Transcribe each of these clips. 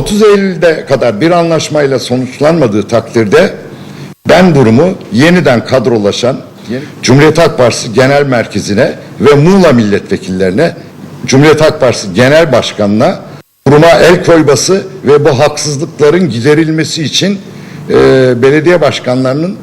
30 Eylül'de kadar bir anlaşmayla sonuçlanmadığı takdirde ben durumu yeniden kadrolaşan Cumhuriyet Halk Partisi Genel Merkezi'ne ve Muğla milletvekillerine Cumhuriyet Halk Partisi Genel Başkanı'na duruma el koyması ve bu haksızlıkların giderilmesi için e, belediye başkanlarının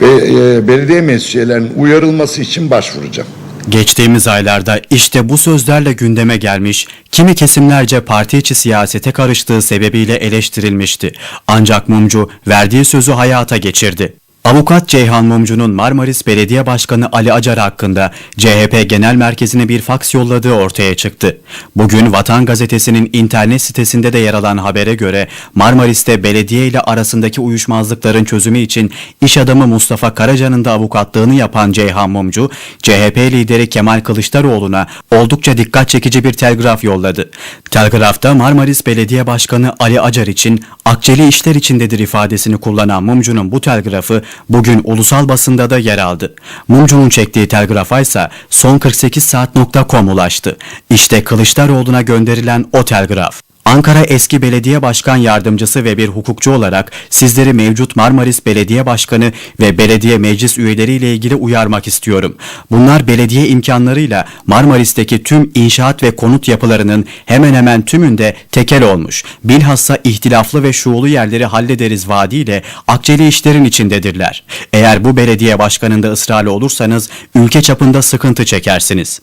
ve e, belediye meclis üyelerinin uyarılması için başvuracağım. Geçtiğimiz aylarda işte bu sözlerle gündeme gelmiş, kimi kesimlerce parti içi siyasete karıştığı sebebiyle eleştirilmişti. Ancak Mumcu verdiği sözü hayata geçirdi. Avukat Ceyhan Mumcu'nun Marmaris Belediye Başkanı Ali Acar hakkında CHP Genel Merkezi'ne bir faks yolladığı ortaya çıktı. Bugün Vatan Gazetesi'nin internet sitesinde de yer alan habere göre Marmaris'te belediye ile arasındaki uyuşmazlıkların çözümü için iş adamı Mustafa Karaca'nın da avukatlığını yapan Ceyhan Mumcu, CHP lideri Kemal Kılıçdaroğlu'na oldukça dikkat çekici bir telgraf yolladı. Telgrafta Marmaris Belediye Başkanı Ali Acar için akçeli işler içindedir ifadesini kullanan Mumcu'nun bu telgrafı bugün ulusal basında da yer aldı. Mumcu'nun çektiği telgrafa ise son 48 saat.com ulaştı. İşte Kılıçdaroğlu'na gönderilen o telgraf. Ankara eski belediye başkan yardımcısı ve bir hukukçu olarak sizleri mevcut Marmaris Belediye Başkanı ve belediye meclis üyeleriyle ilgili uyarmak istiyorum. Bunlar belediye imkanlarıyla Marmaris'teki tüm inşaat ve konut yapılarının hemen hemen tümünde tekel olmuş. Bilhassa ihtilaflı ve şuulu yerleri hallederiz vaadiyle akçeli işlerin içindedirler. Eğer bu belediye başkanında ısrarlı olursanız ülke çapında sıkıntı çekersiniz.